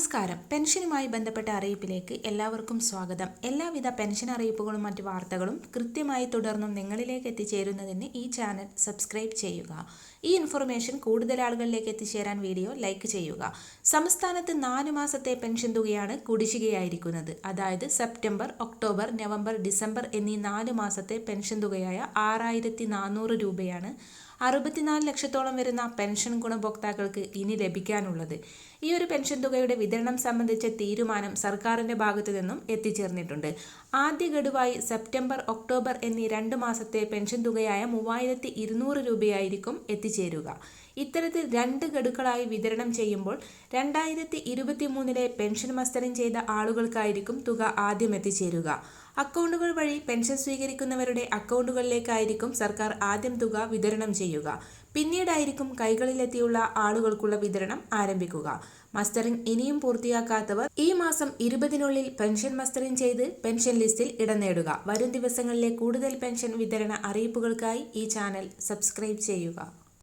നമസ്കാരം. പെൻഷനുമായി ബന്ധപ്പെട്ട അറിയിപ്പിലേക്ക് എല്ലാവർക്കും സ്വാഗതം. എല്ലാവിധ പെൻഷൻ അറിയിപ്പുകളും മറ്റു വാർത്തകളും കൃത്യമായി തുടർന്നും നിങ്ങളിലേക്ക് എത്തിച്ചേരുന്നതിന് ഈ ചാനൽ സബ്സ്ക്രൈബ് ചെയ്യുക. ഈ ഇൻഫർമേഷൻ കൂടുതൽ ആളുകളിലേക്ക് എത്തിച്ചേരാൻ വീഡിയോ ലൈക്ക് ചെയ്യുക. സംസ്ഥാനത്ത് നാല് മാസത്തെ പെൻഷൻ തുകയാണ് കുടിശ്ശികയായിരിക്കുന്നത്. അതായത് സെപ്റ്റംബർ ഒക്ടോബർ നവംബർ ഡിസംബർ എന്നീ നാല് മാസത്തെ പെൻഷൻ തുകയായ ആറായിരത്തി രൂപയാണ് അറുപത്തിനാല് ലക്ഷത്തോളം വരുന്ന പെൻഷൻ ഗുണഭോക്താക്കൾക്ക് ഇനി ലഭിക്കാനുള്ളത്. ഈ ഒരു പെൻഷൻ തുകയുടെ വിതരണം സംബന്ധിച്ച തീരുമാനം സർക്കാരിന്റെ ഭാഗത്തു നിന്നും എത്തിച്ചേർന്നിട്ടുണ്ട്. ആദ്യ ഗഡുവായി സെപ്റ്റംബർ ഒക്ടോബർ എന്നീ രണ്ട് മാസത്തെ പെൻഷൻ തുകയായ മൂവായിരത്തി ഇരുന്നൂറ് രൂപയായിരിക്കും എത്തിച്ചേരുക. ഇത്തരത്തിൽ രണ്ട് ഗഡുക്കളായി വിതരണം ചെയ്യുമ്പോൾ രണ്ടായിരത്തി ഇരുപത്തി മൂന്നിലെ പെൻഷൻ മസ്തരം ചെയ്ത ആളുകൾക്കായിരിക്കും തുക ആദ്യം എത്തിച്ചേരുക. അക്കൗണ്ടുകൾ വഴി പെൻഷൻ സ്വീകരിക്കുന്നവരുടെ അക്കൗണ്ടുകളിലേക്കായിരിക്കും സർക്കാർ ആദ്യം തുക വിതരണം ചെയ്യുക. പിന്നീടായിരിക്കും കൈകളിലെത്തിയുള്ള ആളുകൾക്കുള്ള വിതരണം ആരംഭിക്കുക. മസ്റ്ററിംഗ് ഇനിയും പൂർത്തിയാക്കാത്തവർ ഈ മാസം ഇരുപതിനുള്ളിൽ പെൻഷൻ മസ്റ്ററിംഗ് ചെയ്ത് പെൻഷൻ ലിസ്റ്റിൽ ഇടം നേടുക. വരും ദിവസങ്ങളിലെ കൂടുതൽ പെൻഷൻ വിതരണ അറിയിപ്പുകൾക്കായി ഈ ചാനൽ സബ്സ്ക്രൈബ് ചെയ്യുക.